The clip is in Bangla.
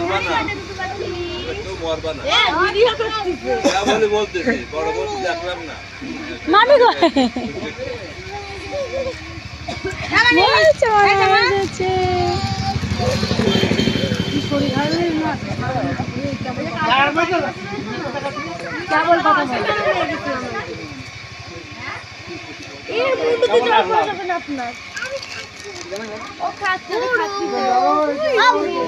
মরবা না কেউ মরবা না যা বলে বলতেছি বড় বড় দেখলাম না মামি কেবল কথা এর মুন্ডু দিতে হবে না আপনার ও খাচ্ছে পড়